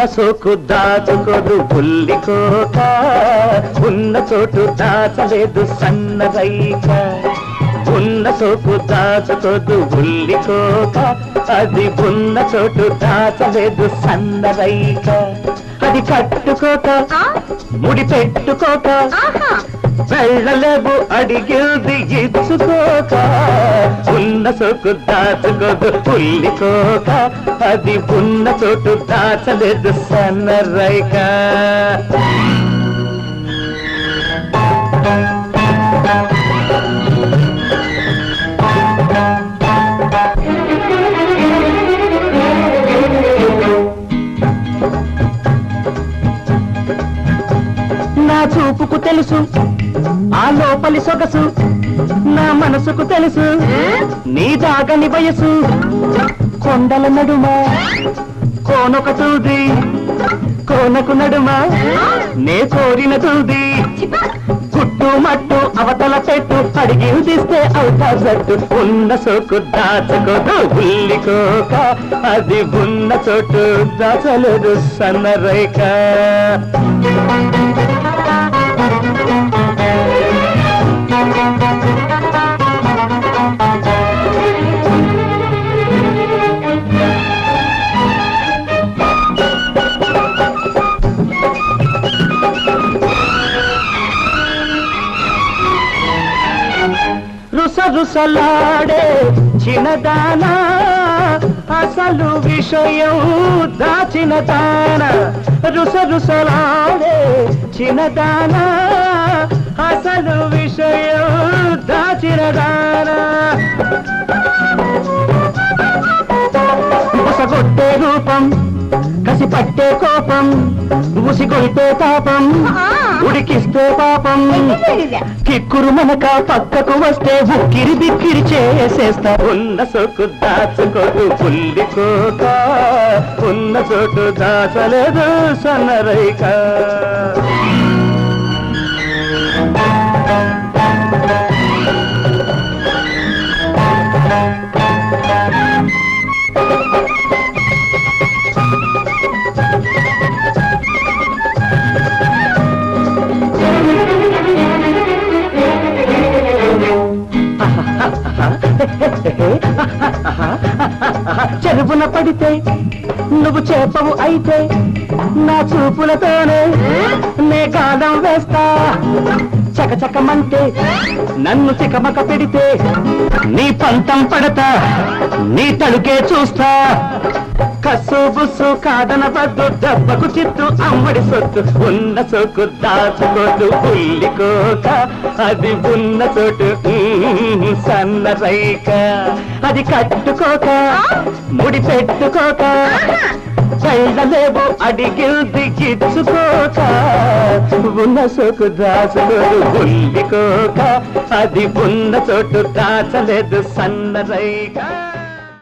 ఉన్న సోకు దాచుకోదు పుల్లి కోక. ఉన్న చోటు దాచలేదు సన్నరైక ఉన్న సోకు దాచుకోదు బుల్లి కోక. అది ఉన్న చోటు దాచలేదు సన్నదైక. అది కట్టుకోక? ముడి పెట్టుకోక వెళ్ళలేవు అడిగింది ఇచ్చుకోక ఉన్న సోకు దాచుకోదు పుల్లికోక అది ఉన్న చోటు దాచలేదు సన్నరైక చూపుకు తెలుసు. ఆ లోపలి సొగసు నా మనసుకు తెలుసు. నీ దాగని వయసు. కొండల నడుమ కోనొక తూది కోనకు నడుమ. నే కోరిన తూది. గుట్టు మట్టు అవతల పెట్టు అడిగి తీస్తే అవుతా జట్టు. ఉన్న సోకు దాచుకోదు ఉల్లికోక అది ఉన్న చోటు దాచలేదు సన్నరైక రుస చిన్నదానా అసలు విషయం దాచిన దాన. రుస చిన్నదానా అసలు విషయం దాచిన దానా. ఉసగొట్టే రూపం కసి పట్టే కోపం ఉసిగొట్టే తాపం ఉడికిస్తే పాపం. కిక్కురు మనక పక్కకు వస్తే ఉక్కిరి బిక్కిరి చేసేస్తా. ఉన్న సోకు దాచుకోదు పుల్లికోక ఉన్న చోటు దాచలేదు సన్నరైక చెరువున పడితే నువ్వు చేపవు అయితే నా చూపులతోనే నే గాలం వేస్తా. చకచకమంటే నన్ను చికమక పెడితే నీ పంతం పడతా నీ తడుకే చూస్తా. కసు బుస్సు కాదన పద్దు దెబ్బకు చిత్తు అమ్మడి సొత్తు ఉన్న సోకు దాచుకోదు ఉల్లికోక. అది ఉన్న చోటు సన్న రైక అది కట్టుకోక ముడి పెట్టుకోక. వెళ్ళలేవు అడిగిల్ది గిచ్చుకోక. ఉన్న సోకు దాచుకోదు ఉల్లికోక. అది ఉన్న చోటు దాచలేదు సన్న రైక